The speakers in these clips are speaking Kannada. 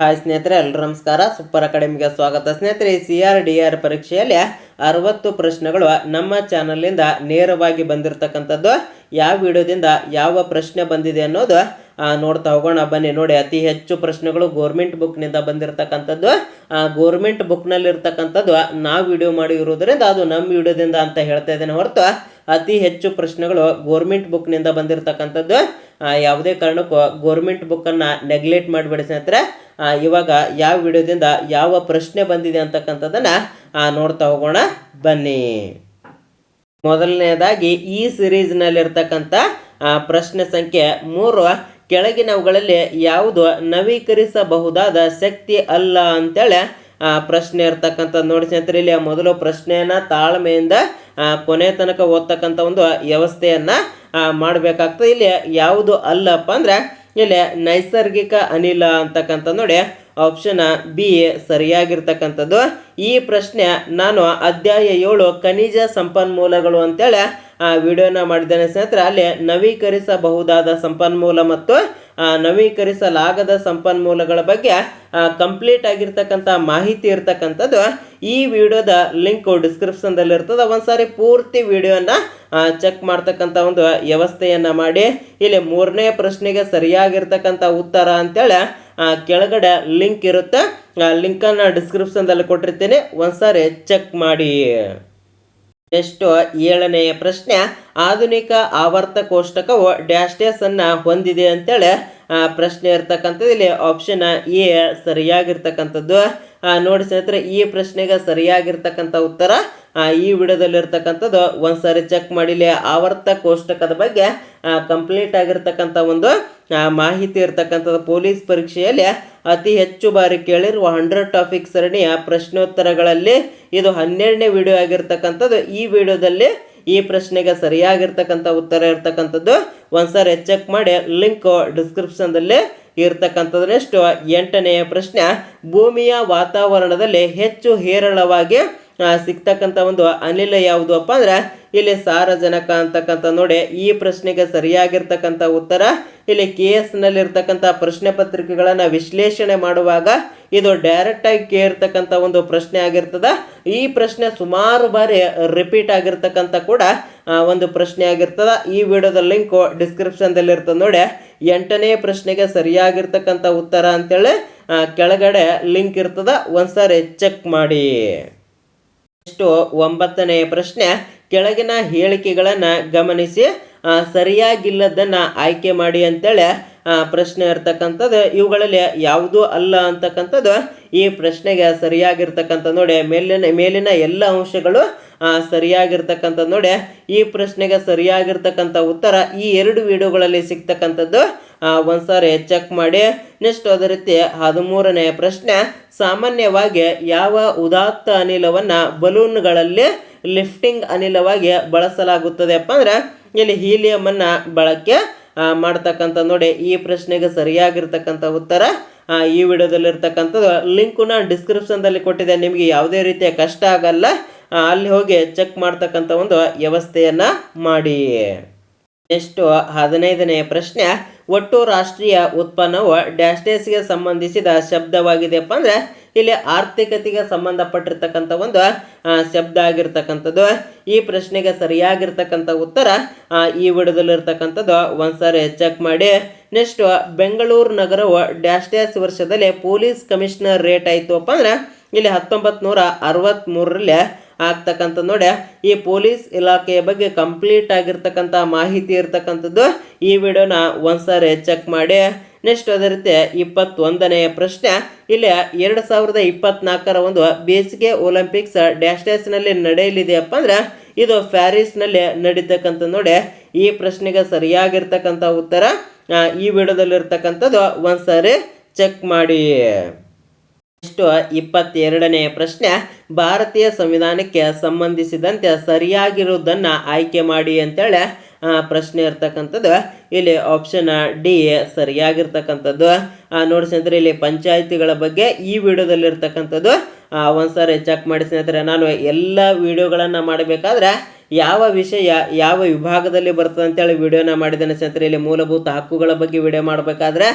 ಹಾಯ್ ಸ್ನೇಹಿತರೆ ಎಲ್ಲರೂ ನಮಸ್ಕಾರ. ಸೂಪರ್ ಅಕಾಡೆಮಿಗೆ ಸ್ವಾಗತ. ಸ್ನೇಹಿತರೆ ಸಿ ಆರ್ ಡಿ ಆರ್ ಪರೀಕ್ಷೆಯಲ್ಲಿ ಅರವತ್ತು ಪ್ರಶ್ನೆಗಳು ನಮ್ಮ ಚಾನಲಿಂದ ನೇರವಾಗಿ ಬಂದಿರತಕ್ಕಂಥದ್ದು. ಯಾವ ವಿಡಿಯೋದಿಂದ ಯಾವ ಪ್ರಶ್ನೆ ಬಂದಿದೆ ಅನ್ನೋದು ನೋಡ್ತಾ ಹೋಗೋಣ. ಬನ್ನಿ, ನೋಡಿ, ಅತಿ ಹೆಚ್ಚು ಪ್ರಶ್ನೆಗಳು ಗೋರ್ಮೆಂಟ್ ಬುಕ್ನಿಂದ ಬಂದಿರತಕ್ಕಂಥದ್ದು. ಗೋರ್ಮೆಂಟ್ ಬುಕ್ನಲ್ಲಿರ್ತಕ್ಕಂಥದ್ದು ನಾವು ವಿಡಿಯೋ ಮಾಡಿ ಇರೋದ್ರಿಂದ ಅದು ನಮ್ಮ ವಿಡಿಯೋದಿಂದ ಅಂತ ಹೇಳ್ತಾ ಇದ್ದೇನೆ ಹೊರತು ಅತಿ ಹೆಚ್ಚು ಪ್ರಶ್ನೆಗಳು ಗೋರ್ಮೆಂಟ್ ಬುಕ್ನಿಂದ ಬಂದಿರತಕ್ಕಂಥದ್ದು. ಯಾವುದೇ ಕಾರಣಕ್ಕೂ ಗೋರ್ಮೆಂಟ್ ಬುಕ್ಕನ್ನು ನೆಗ್ಲೆಕ್ಟ್ ಮಾಡಿಬಿಡಿ ಸ್ನೇಹಿತರೆ. ಇವಾಗ ಯಾವ ವಿಡಿಯೋದಿಂದ ಯಾವ ಪ್ರಶ್ನೆ ಬಂದಿದೆ ಅಂತಕ್ಕಂಥದ್ದನ್ನು ನೋಡ್ತಾ ಹೋಗೋಣ. ಬನ್ನಿ. ಮೊದಲನೇದಾಗಿ ಈ ಸಿರೀಸ್ನಲ್ಲಿರ್ತಕ್ಕಂಥ ಪ್ರಶ್ನೆ ಸಂಖ್ಯೆ ಮೂರು. ಕೆಳಗಿನವುಗಳಲ್ಲಿ ಯಾವುದು ನವೀಕರಿಸಬಹುದಾದ ಶಕ್ತಿ ಅಲ್ಲ ಅಂತೇಳಿ ಪ್ರಶ್ನೆ ಇರ್ತಕ್ಕಂಥದ್ದು ನೋಡಿ ಸ್ನೇಹಿತರೆ, ಇಲ್ಲಿ ಮೊದಲು ಪ್ರಶ್ನೆಯನ್ನ ತಾಳ್ಮೆಯಿಂದ ಕೊನೆ ತನಕ ಓದ್ತಕ್ಕಂಥ ಒಂದು ವ್ಯವಸ್ಥೆಯನ್ನ ಮಾಡಬೇಕಾಗ್ತದೆ. ಇಲ್ಲಿ ಯಾವುದು ಅಲ್ಲಪ್ಪ ಅಂದ್ರೆ, ಇಲ್ಲಿ ನೈಸರ್ಗಿಕ ಅನಿಲ ಅಂತಕ್ಕಂಥ ನೋಡಿ ಆಪ್ಷನ್ ಬಿ ಸರಿಯಾಗಿರ್ತಕ್ಕಂಥದ್ದು. ಈ ಪ್ರಶ್ನೆ ನಾನು ಅಧ್ಯಾಯ ಏಳು ಖನಿಜ ಸಂಪನ್ಮೂಲಗಳು ಅಂತೇಳಿ ವಿಡಿಯೋನ ಮಾಡಿದ್ದೇನೆ ಸ್ನೇಹಿತರೆ ಅಲ್ಲಿ ನವೀಕರಿಸಬಹುದಾದ ಸಂಪನ್ಮೂಲ ಮತ್ತು ಆ, ನವೀಕರಿಸಲಾಗದ ಸಂಪನ್ಮೂಲಗಳ ಬಗ್ಗೆ ಕಂಪ್ಲೀಟ್ ಆಗಿರ್ತಕ್ಕಂಥ ಮಾಹಿತಿ ಇರ್ತಕ್ಕಂಥದ್ದು ಈ ವಿಡಿಯೋದ ಲಿಂಕ್ ಡಿಸ್ಕ್ರಿಪ್ಷನ್ದಲ್ಲಿರ್ತದೆ ಒಂದ್ಸಾರಿ ಪೂರ್ತಿ ವಿಡಿಯೋನ ಚೆಕ್ ಮಾಡ್ತಕ್ಕಂಥ ಒಂದು ವ್ಯವಸ್ಥೆಯನ್ನು ಮಾಡಿ ಇಲ್ಲಿ ಮೂರನೇ ಪ್ರಶ್ನೆಗೆ ಸರಿಯಾಗಿರ್ತಕ್ಕಂಥ ಉತ್ತರ ಅಂತೇಳಿ ಆ, ಕೆಳಗಡೆ ಲಿಂಕ್ ಇರುತ್ತೆ. ಆ ಲಿಂಕನ್ನು ಡಿಸ್ಕ್ರಿಪ್ಷನ್ದಲ್ಲಿ ಕೊಟ್ಟಿರ್ತೀನಿ. ಒಂದ್ಸಾರಿ ಚೆಕ್ ಮಾಡಿ. ನೆಕ್ಸ್ಟು ಏಳನೆಯ ಪ್ರಶ್ನೆ, ಆಧುನಿಕ ಆವರ್ತ ಕೋಷ್ಟಕವು ಡ್ಯಾಶ್ ಅನ್ನು ಹೊಂದಿದೆ ಅಂತೇಳಿ ಪ್ರಶ್ನೆ ಇರ್ತಕ್ಕಂಥದ್ದು ಇಲ್ಲಿ ಆಪ್ಷನ್ ಎ ಸರಿಯಾಗಿರ್ತಕ್ಕಂಥದ್ದು. ನೋಡಿ ಸ್ನೇಹಿತರೆ, ಈ ಪ್ರಶ್ನೆಗೆ ಸರಿಯಾಗಿರ್ತಕ್ಕಂಥ ಉತ್ತರ ಈ ವಿಡಿಯೋದಲ್ಲಿ ಇರ್ತಕ್ಕಂಥದ್ದು ಒಂದ್ಸರಿ ಚೆಕ್ ಮಾಡಿ, ಇಲ್ಲಿ ಆವರ್ತ ಕೋಷ್ಟಕದ ಬಗ್ಗೆ ಕಂಪ್ಲೀಟ್ ಆಗಿರ್ತಕ್ಕಂಥ ಒಂದು ಮಾಹಿತಿ ಇರ್ತಕ್ಕಂಥದ್ದು ಪೊಲೀಸ್ ಪರೀಕ್ಷೆಯಲ್ಲಿ ಅತಿ ಹೆಚ್ಚು ಬಾರಿ ಕೇಳಿರುವ ಹಂಡ್ರೆಡ್ ಟಾಪಿಕ್ ಸರಣಿಯ ಪ್ರಶ್ನೋತ್ತರಗಳಲ್ಲಿ ಇದು ಹನ್ನೆರಡನೇ ವಿಡಿಯೋ ಆಗಿರ್ತಕ್ಕಂಥದ್ದು. ಈ ವಿಡಿಯೋದಲ್ಲಿ ಈ ಪ್ರಶ್ನೆಗೆ ಸರಿಯಾಗಿರ್ತಕ್ಕಂಥ ಉತ್ತರ ಇರ್ತಕ್ಕಂಥದ್ದು. ಒಂದ್ಸರಿ ಚೆಕ್ ಮಾಡಿ, ಲಿಂಕ್ ಡಿಸ್ಕ್ರಿಪ್ಷನ್ದಲ್ಲಿ ಇರ್ತಕ್ಕಂಥದ್ದು ಎಂಟನೆಯ ಪ್ರಶ್ನೆ ಭೂಮಿಯ ವಾತಾವರಣದಲ್ಲಿ ಹೆಚ್ಚು ಹೇರಳವಾಗಿ ಸಿಗ್ತಕ್ಕಂಥ ಒಂದು ಅನಿಲ ಯಾವುದು ಅಪ್ಪ ಅಂದ್ರೆ ಇಲ್ಲಿ ಸಾರಜನಕ ಅಂತಕ್ಕಂಥ ನೋಡಿ. ಈ ಪ್ರಶ್ನೆಗೆ ಸರಿಯಾಗಿರ್ತಕ್ಕಂಥ ಉತ್ತರ ಇಲ್ಲಿ ಕೆ ಎಸ್ನಲ್ಲಿ ಇರ್ತಕ್ಕಂಥ ಪ್ರಶ್ನೆ ಪತ್ರಿಕೆಗಳನ್ನು ವಿಶ್ಲೇಷಣೆ ಮಾಡುವಾಗ ಇದು ಡೈರೆಕ್ಟ್ ಆಗಿ ಕೇಳಿರ್ತಕ್ಕಂಥ ಒಂದು ಪ್ರಶ್ನೆ ಆಗಿರ್ತದ. ಈ ಪ್ರಶ್ನೆ ಸುಮಾರು ಬಾರಿ ರಿಪೀಟ್ ಆಗಿರ್ತಕ್ಕಂಥ ಕೂಡ ಒಂದು ಪ್ರಶ್ನೆ ಆಗಿರ್ತದ. ಈ ವಿಡಿಯೋದ ಲಿಂಕ್ ಡಿಸ್ಕ್ರಿಪ್ಷನ್ದಲ್ಲಿ ಇರ್ತದೆ ನೋಡಿ. ಎಂಟನೇ ಪ್ರಶ್ನೆಗೆ ಸರಿಯಾಗಿರ್ತಕ್ಕಂಥ ಉತ್ತರ ಅಂತೇಳಿ ಕೆಳಗಡೆ ಲಿಂಕ್ ಇರ್ತದ. ಒಂದ್ಸಾರಿ ಚೆಕ್ ಮಾಡಿ. ನೆಕ್ಸ್ಟು ಒಂಬತ್ತನೆಯ ಪ್ರಶ್ನೆ ಕೆಳಗಿನ ಹೇಳಿಕೆಗಳನ್ನು ಗಮನಿಸಿ. ಸರಿಯಾಗಿಲ್ಲದನ್ನು ಆಯ್ಕೆ ಮಾಡಿ ಅಂತೇಳಿ ಪ್ರಶ್ನೆ ಇರ್ತಕ್ಕಂಥದ್ದು, ಇವುಗಳಲ್ಲಿ ಯಾವುದೂ ಅಲ್ಲ ಅಂತಕ್ಕಂಥದ್ದು, ಈ ಪ್ರಶ್ನೆಗೆ ಸರಿಯಾಗಿರ್ತಕ್ಕಂಥ ನೋಡಿ, ಮೇಲಿನ ಮೇಲಿನ ಎಲ್ಲ ಅಂಶಗಳು ಸರಿಯಾಗಿರ್ತಕ್ಕಂಥ ನೋಡಿ, ಈ ಪ್ರಶ್ನೆಗೆ ಸರಿಯಾಗಿರ್ತಕ್ಕಂಥ ಉತ್ತರ ಈ ಎರಡು ವಿಡಿಯೋಗಳಲ್ಲಿ ಸಿಗ್ತಕ್ಕಂಥದ್ದು ಒಂದು ಒಂದ್ಸಾರಿ ಚೆಕ್ ಮಾಡಿ. ನೆಕ್ಸ್ಟ್ ಅದೇ ರೀತಿ ಹದಿಮೂರನೆಯ ಪ್ರಶ್ನೆ, ಸಾಮಾನ್ಯವಾಗಿ ಯಾವ ಉದಾತ್ತ ಅನಿಲವನ್ನು ಬಲೂನ್ಗಳಲ್ಲಿ ಲಿಫ್ಟಿಂಗ್ ಅನಿಲವಾಗಿ ಬಳಸಲಾಗುತ್ತದೆಪ್ಪ ಅಂದ್ರೆ ಇಲ್ಲಿ ಹೀಲಿಯಮನ್ನು ಬಳಕೆ ಮಾಡ್ತಕ್ಕಂಥ ನೋಡಿ ಈ ಪ್ರಶ್ನೆಗೆ ಸರಿಯಾಗಿರ್ತಕ್ಕಂಥ ಉತ್ತರ ಈ ವಿಡಿಯೋದಲ್ಲಿ ಇರ್ತಕ್ಕಂಥದ್ದು ಲಿಂಕನ್ನ ಡಿಸ್ಕ್ರಿಪ್ಷನ್ದಲ್ಲಿ ಕೊಟ್ಟಿದೆ. ನಿಮಗೆ ಯಾವುದೇ ರೀತಿಯ ಕಷ್ಟ ಆಗಲ್ಲ ಅಲ್ಲಿ ಹೋಗಿ ಚೆಕ್ ಮಾಡ್ತಕ್ಕಂಥ ಒಂದು ವ್ಯವಸ್ಥೆಯನ್ನು ಮಾಡಿ. ನೆಕ್ಸ್ಟು ಹದಿನೈದನೆಯ ಪ್ರಶ್ನೆ, ಒಟ್ಟು ರಾಷ್ಟ್ರೀಯ ಉತ್ಪನ್ನವು ಡ್ಯಾಶ್ ಡೇಸ್ಗೆ ಸಂಬಂಧಿಸಿದ ಶಬ್ದವಾಗಿದೆಯಪ್ಪ ಅಂದ್ರೆ ಇಲ್ಲಿ ಆರ್ಥಿಕತೆಗೆ ಸಂಬಂಧಪಟ್ಟಿರ್ತಕ್ಕಂಥ ಒಂದು ಶಬ್ದ ಆಗಿರ್ತಕ್ಕಂಥದ್ದು, ಈ ಪ್ರಶ್ನೆಗೆ ಸರಿಯಾಗಿರ್ತಕ್ಕಂಥ ಉತ್ತರ ಈ ವಿಡಿಯೋದಲ್ಲಿರ್ತಕ್ಕಂಥದ್ದು ಒಂದ್ಸಾರಿ ಚೆಕ್ ಮಾಡಿ. ನೆಕ್ಸ್ಟ್ ಬೆಂಗಳೂರು ನಗರವು ಡ್ಯಾಶ್ ಡ್ಯಾಶ್ ವರ್ಷದಲ್ಲಿ ಪೊಲೀಸ್ ಕಮಿಷನರ್ ರೇಟ್ ಆಯ್ತುಪ್ಪ ಅಂದ್ರೆ ಇಲ್ಲಿ ಹತ್ತೊಂಬತ್ತು ನೂರ ಅರವತ್ತ್ಮೂರರಲ್ಲಿ ಆಗ್ತಕ್ಕಂಥ ನೋಡಿ. ಈ ಪೊಲೀಸ್ ಇಲಾಖೆಯ ಬಗ್ಗೆ ಕಂಪ್ಲೀಟ್ ಆಗಿರ್ತಕ್ಕಂಥ ಮಾಹಿತಿ ಇರ್ತಕ್ಕಂಥದ್ದು ಈ ವಿಡಿಯೋನ ಒಂದ್ಸಾರಿ ಚೆಕ್ ಮಾಡಿ. ನೆಕ್ಸ್ಟ್ ಅದೇ ರೀತಿ ಇಪ್ಪತ್ತೊಂದನೆಯ ಪ್ರಶ್ನೆ. ಇಲ್ಲಿ ಎರಡು ಸಾವಿರದ ಇಪ್ಪತ್ನಾಲ್ಕರ ಒಂದು ಬೇಸಿಗೆ ಒಲಿಂಪಿಕ್ಸ್ ಡ್ಯಾಶ್ ಡ್ಯಾಶ್ನಲ್ಲಿ ನಡೆಯಲಿದೆಯಪ್ಪ ಅಂದ್ರೆ ಇದು ಪ್ಯಾರಿಸ್ನಲ್ಲಿ ನಡೀತಕ್ಕಂಥ ನೋಡಿ. ಈ ಪ್ರಶ್ನೆಗೆ ಸರಿಯಾಗಿರ್ತಕ್ಕಂಥ ಉತ್ತರ ಈ ವಿಡಿಯೋದಲ್ಲಿರ್ತಕ್ಕಂಥದ್ದು ಒಂದ್ಸಾರಿ ಚೆಕ್ ಮಾಡಿ. ನೆಕ್ಸ್ಟ್ ಇಪ್ಪತ್ತೆರಡನೆಯ ಪ್ರಶ್ನೆ, ಭಾರತೀಯ ಸಂವಿಧಾನಕ್ಕೆ ಸಂಬಂಧಿಸಿದಂತೆ ಸರಿಯಾಗಿರುವುದನ್ನು ಆಯ್ಕೆ ಮಾಡಿ ಅಂತೇಳಿ. ಪ್ರಶ್ನೆ ಇರ್ತಕ್ಕಂಥದ್ದು. ಇಲ್ಲಿ ಆಪ್ಷನ್ ಡಿ ಸರಿಯಾಗಿರ್ತಕ್ಕಂಥದ್ದು. ನೋಡಿ ಸ್ನೇಹಿತರೆ, ಇಲ್ಲಿ ಪಂಚಾಯಿತಿಗಳ ಬಗ್ಗೆ ಈ ವಿಡಿಯೋದಲ್ಲಿ ಇರ್ತಕ್ಕಂಥದ್ದು. ಒಂದ್ಸಾರಿ ಚೆಕ್ ಮಾಡಿ ಸ್ನೇಹಿತರೆ, ನಾನು ಎಲ್ಲ ವಿಡಿಯೋಗಳನ್ನು ಮಾಡಬೇಕಾದ್ರೆ ಯಾವ ವಿಷಯ, ಯಾವ ವಿಭಾಗದಲ್ಲಿ ಬರ್ತದೆ ಅಂತೇಳಿ ವಿಡಿಯೋನ ಮಾಡಿದ್ದೇನೆ ಸ್ನೇಹಿತರೆ. ಇಲ್ಲಿ ಮೂಲಭೂತ ಹಕ್ಕುಗಳ ಬಗ್ಗೆ ವಿಡಿಯೋ ಮಾಡಬೇಕಾದ್ರೆ